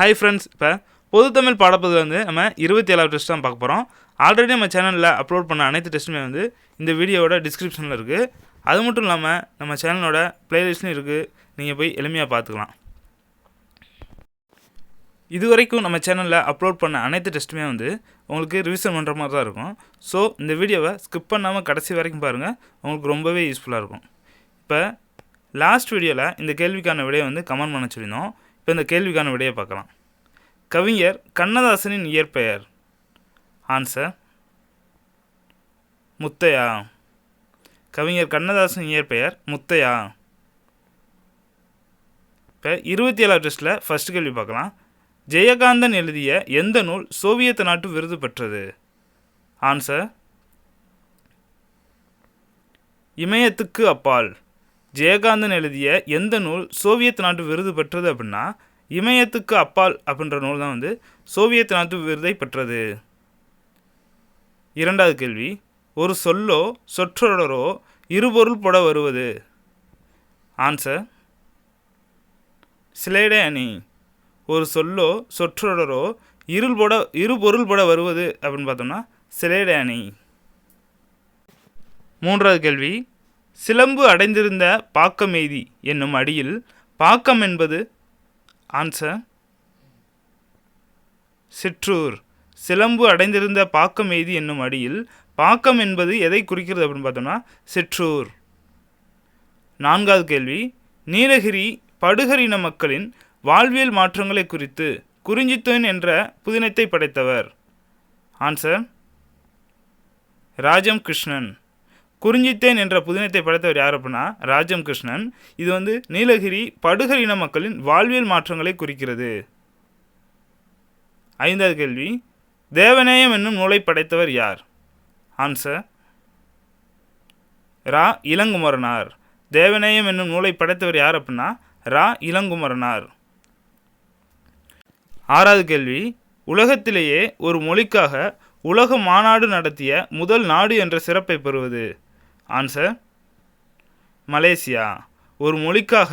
Hi friends இப்போ பொதுத்தமிழ் பாடப்பது வந்து நம்ம இருபத்தி ஏழாவது டெஸ்ட் தான் பார்க்க போகிறோம் ஆல்ரெடி நம்ம சேனலில் அப்லோட் பண்ண அனைத்து டெஸ்ட்டுமே வந்து இந்த வீடியோவோட டிஸ்கிரிப்ஷனில் இருக்குது அது மட்டும் இல்லாமல் நம்ம சேனலோட ப்ளேலிஸ்ட்லையும் இருக்குது நீங்கள் போய் எளிமையாக பார்த்துக்கலாம். இது வரைக்கும் நம்ம சேனலில் அப்லோட் பண்ண அனைத்து டெஸ்ட்டுமே வந்து உங்களுக்கு ரிவிஷன் பண்ணுற மாதிரி தான் இருக்கும். ஸோ இந்த வீடியோவை ஸ்கிப் பண்ணாமல் கடைசி வரைக்கும் பாருங்கள் உங்களுக்கு ரொம்பவே யூஸ்ஃபுல்லாக இருக்கும். இப்போ லாஸ்ட் வீடியோவில் இந்த கேள்விக்கான விடையை வந்து கமெண்ட் பண்ண சொல்லியிருந்தோம். இப்போ இந்த கேள்விக்கான விடையை பார்க்கலாம். கவிஞர் கண்ணதாசனின் இயற்பெயர். ஆன்சர் முத்தையா. கவிஞர் கண்ணதாசன் இயற்பெயர் முத்தையா. இப்போ இருபத்தி ஏழாவது டெஸ்ட்டில் ஃபஸ்ட் கேள்வி பார்க்கலாம். ஜெயகாந்தன் எழுதிய எந்த நூல் சோவியத் நாட்டு விருது பெற்றது? ஆன்சர் இமயத்துக்கு அப்பால். ஜெயகாந்தன் எழுதிய எந்த நூல் சோவியத் நாட்டு விருது பெற்றது அப்படின்னா இமயத்துக்கு அப்பால் அப்படின்ற நூல் தான் வந்து சோவியத் நாட்டு விருதை பெற்றது. இரண்டாவது கேள்வி ஒரு சொல்லோ சொற்றொடரோ இருபொருள் பட வருவது? ஆன்சர் சிலேடே அணி. ஒரு சொல்லோ சொற்றொடரோ இருள் பட இரு பொருள் பட வருவது அப்படின்னு பார்த்தோம்னா சிலேடே அணி. மூன்றாவது கேள்வி சிலம்பு அடைந்திருந்த பாக்கமேதி என்னும் அடியில் பாக்கம் என்பது ஆன்சர் சிற்றூர். சிலம்பு அடைந்திருந்த பாக்கம் எய்தி என்னும் அடியில் பாக்கம் என்பது எதை குறிக்கிறது அப்படின்னு பார்த்தோம்னா சிற்றூர். நான்காவது கேள்வி நீலகிரி படுகரின மக்களின் வாழ்வியல் மாற்றங்களை குறித்து குறிஞ்சித்தோன் என்ற புதினத்தை படைத்தவர். ஆன்சர் ராஜம் கிருஷ்ணன். குறிஞ்சித்தேன் என்ற புதினத்தை படைத்தவர் யார் அப்படின்னா ராஜம் கிருஷ்ணன் இது வந்து நீலகிரி படுகரின மக்களின் வாழ்வியல் மாற்றங்களை குறிக்கிறது. ஐந்தாவது கேள்வி தேவநேயம் என்னும் நூலை படைத்தவர் யார்? ஆன்சர் ரா. இளங்குமரனார். தேவநேயம் என்னும் நூலை படைத்தவர் யார் அப்படின்னா ரா. இளங்குமரனார். ஆறாவது கேள்வி உலகத்திலேயே ஒரு மொழிக்காக உலக மாநாடு நடத்திய முதல் நாடு என்ற சிறப்பை பெறுவது. Answer Malaysia. ஒரு மொழிக்காக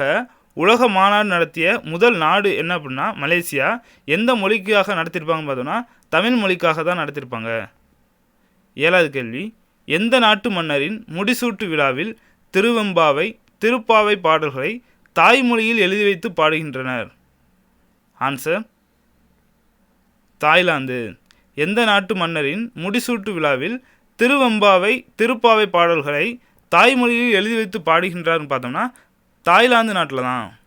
உலக மாநாடு நடத்திய முதல் நாடு என்ன அப்படின்னா மலேசியா. எந்த மொழிக்காக நடத்தியிருப்பாங்கன்னு பார்த்தோன்னா தமிழ் மொழிக்காக தான் நடத்தியிருப்பாங்க ஏழாவது கேள்வி. எந்த நாட்டு மன்னரின் முடிசூட்டு விழாவில் திருவெம்பாவை திருப்பாவை பாடல்களை தாய்மொழியில் எழுதி வைத்து பாடுகின்றனர்? Answer Thailand. எந்த நாட்டு மன்னரின் முடிசூட்டு விழாவில் திருவெம்பாவை திருப்பாவை பாடல்களை தாய்மொழியில் எழுதி வைத்து பாடுகின்றார்னு பார்த்தோம்னா தாய்லாந்து நாட்டில் தான்.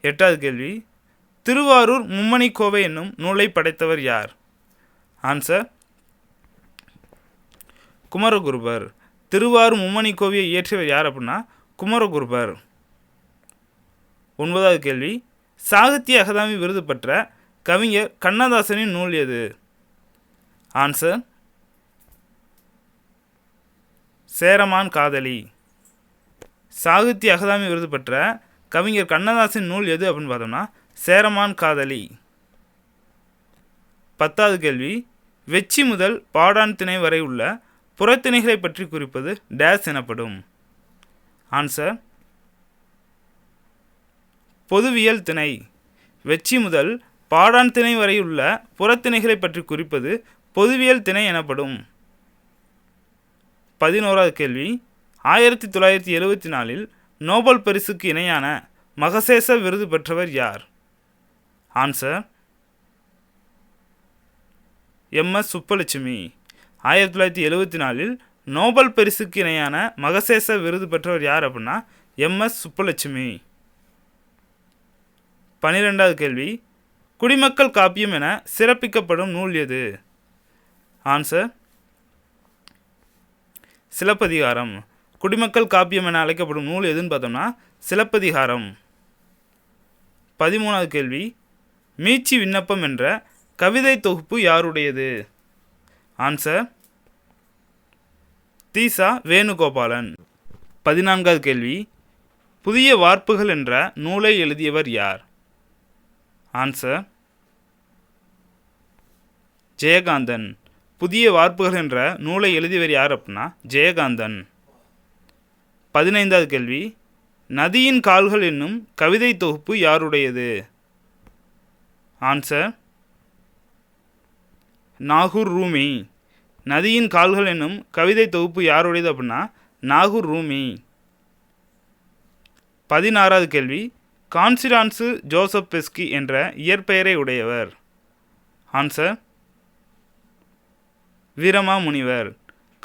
எட்டாவது கேள்வி. திருவாரூர் மும்மணிக்கோவை என்னும் நூலை படைத்தவர் யார்? ஆன்சர் குமரகுருபர். திருவாரூர் மும்மணிக்கோவையை இயற்றியவர் யார் அப்படின்னா குமரகுருபர். ஒன்பதாவது கேள்வி. சாகித்ய அகாதமி விருது பெற்ற கவிஞர் கண்ணதாசனின் நூல் எது? ஆன்சர் சேரமான் காதலி. சாகித்ய அகதாமி விருது பெற்ற கவிஞர் கண்ணதாசன் நூல் எது அப்படின்னு பார்த்தோம்னா சேரமான் காதலி. பத்தாவது கேள்வி. வெச்சி முதல் பாடான் திணை வரை உள்ள புறத்திணைகளை பற்றி குறிப்பது டேஸ் எனப்படும். ஆன்சர். பொதுவியல் திணை. வெச்சி முதல் பாடான் திணை வரை உள்ள புறத்திணைகளை பற்றி குறிப்பது பொதுவியல் திணை எனப்படும். பதினோராவது கேள்வி. ஆயிரத்தி தொள்ளாயிரத்தி எழுவத்தி நாலில் நோபல் பரிசுக்கு இணையான மகசேச விருது பெற்றவர் யார்? Answer MS Subbulakshmi. ஆயிரத்தி தொள்ளாயிரத்தி எழுவத்தி நாலில் நோபல் பரிசுக்கு இணையான மகசேச விருது பெற்றவர் யார் அப்படின்னா எம்எஸ் சுப்பலட்சுமி. பனிரெண்டாவது கேள்வி குடிமக்கள் காப்பியம் என சிறப்பிக்கப்படும் நூல் எது? ஆன்சர் சிலப்பதிகாரம். குடிமக்கள் காப்பியம் என அழைக்கப்படும் நூல் எதுன்னு பார்த்தோம்னா சிலப்பதிகாரம். பதிமூணாவது கேள்வி மீச்சி விண்ணப்பம் என்ற கவிதை தொகுப்பு யாருடையது? ஆன்சர் தீசா வேணுகோபாலன். பதினான்காவது கேள்வி புதிய வார்ப்புகள் என்ற நூலை எழுதியவர் யார்? ஆன்சர் ஜெயகாந்தன். புதிய வார்ப்புகள் என்ற நூலை எழுதியவர் யார் அப்படின்னா ஜெயகாந்தன். பதினைந்தாவது கேள்வி நதியின் கால்கள் என்னும் கவிதை தொகுப்பு யாருடையது? ஆன்சர் நாகூர் ரூமி. நதியின் கால்கள் என்னும் கவிதை தொகுப்பு யாருடையது அப்படின்னா நாகூர் ரூமி. பதினாறாவது கேள்வி கான்சிடான்சு ஜோசப் பெஸ்கி என்ற இயற்பெயரை உடையவர். ஆன்சர் வீரமா முனிவர்.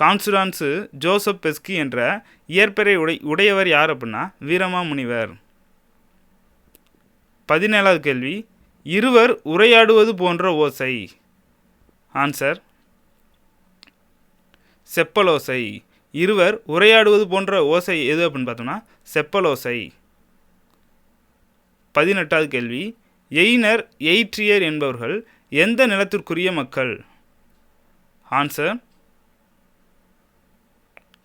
கான்சுடான்சு ஜோசப் பெஸ்கி என்ற இயற்பெறை உடை உடையவர் யார் அப்படின்னா வீரமா முனிவர். பதினேழாவது கேள்வி. இருவர் உரையாடுவது போன்ற ஓசை. ஆன்சர் செப்பலோசை. இருவர் உரையாடுவது போன்ற ஓசை எது அப்படின்னு பார்த்தோம்னா செப்பலோசை. பதினெட்டாவது கேள்வி. எயினர் எயிற்றியர் என்பவர்கள் எந்த நிலத்திற்குரிய மக்கள்? ஆன்சர்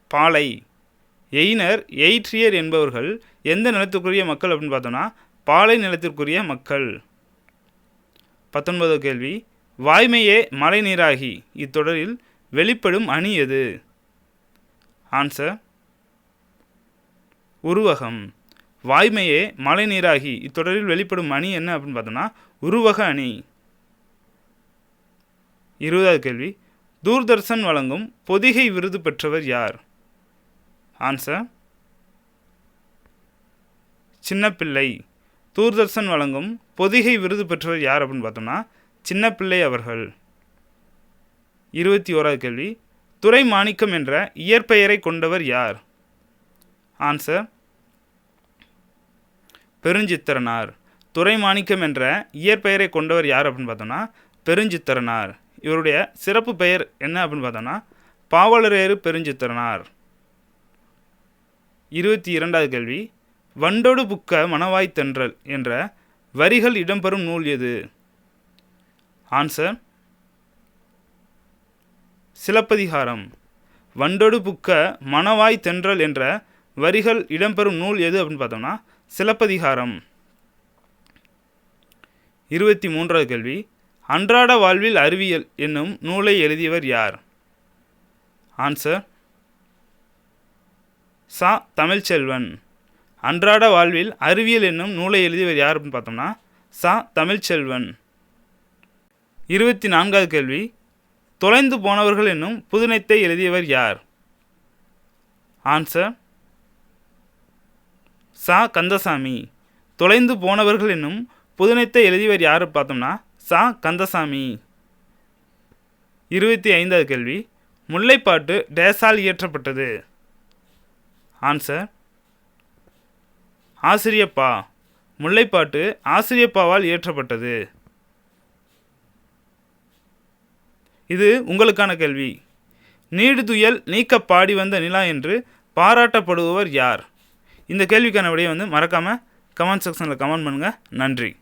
பாலை. எயினர் எயிட்ரியர் என்பவர்கள் எந்த நிலத்திற்குரிய மக்கள் அப்படின்னு பார்த்தோம்னா பாலை நிலத்திற்குரிய மக்கள். பத்தொன்பதாவது கேள்வி. வாய்மையே மழை நீராகி இத்தொடரில் வெளிப்படும் அணி எது? ஆன்சர் உருவகம். வாய்மையே மழை நீராகி இத்தொடரில் வெளிப்படும் அணி என்ன அப்படின்னு பார்த்தோம்னா உருவக அணி. இருபதாவது கேள்வி. தூர்தர்ஷன் வழங்கும் பொதிகை விருது பெற்றவர் யார்? ஆன்சர் சின்னப்பிள்ளை. தூர்தர்ஷன் வழங்கும் பொதிகை விருது பெற்றவர் யார் அப்படின்னு பார்த்தோம்னா சின்னப்பிள்ளை அவர்கள். இருபத்தி ஓராவது கேள்வி. துறை மாணிக்கம் என்ற இயற்பெயரை கொண்டவர் யார்? ஆன்சர் பெருஞ்சித்திரனார். துறை மாணிக்கம் என்ற இயற்பெயரை கொண்டவர் யார் அப்படின்னு பார்த்தோம்னா பெருஞ்சித்திரனார். இவருடைய சிறப்பு பெயர் என்ன அப்படின்னு பார்த்தோம்னா பாவலரேறு பெருஞ்சித்திரனார். இருபத்தி இரண்டாவது கேள்வி வண்டோடு புக்க மணவாய் தென்றல் என்ற வரிகள் இடம்பெறும் நூல் எது? ஆன்சர் சிலப்பதிகாரம். வண்டொடு புக்க மணவாய் தென்றல் என்ற வரிகள் இடம்பெறும் நூல் எது அப்படின்னு பார்த்தோம்னா சிலப்பதிகாரம். இருபத்தி மூன்றாவது கேள்வி அன்றாட வாழ்வில் அறிவியல் என்னும் நூலை எழுதியவர் யார்? ஆன்சர் சா. தமிழ்ச்செல்வன். அன்றாட வாழ்வில் அறிவியல் என்னும் நூலை எழுதியவர் யார் அப்படின்னு பார்த்தோம்னா சா. தமிழ்ச்செல்வன். இருபத்தி நான்காவது கேள்வி. தொலைந்து போனவர்கள் என்னும் புதினத்தை எழுதியவர் யார்? ஆன்சர் சா. கந்தசாமி. தொலைந்து போனவர்கள் என்னும் புதினத்தை எழுதியவர் யார் பார்த்தோம்னா சா கந்தசாமி. இருபத்தி ஐந்தாவது கேள்வி. முல்லைப்பாட்டு டேஸால் இயற்றப்பட்டது. ஆன்சர். ஆசிரியப்பா. முல்லைப்பாட்டு ஆசிரியப்பாவால் இயற்றப்பட்டது. இது உங்களுக்கான கேள்வி. நீடுதுயல் நீக்க பாடி வந்த நிலா என்று பாராட்டப்படுபவர் யார்? இந்த கேள்விக்கான விடையை வந்து மறக்காமல் கமெண்ட் செக்ஷனில் கமெண்ட் பண்ணுங்கள் நன்றி.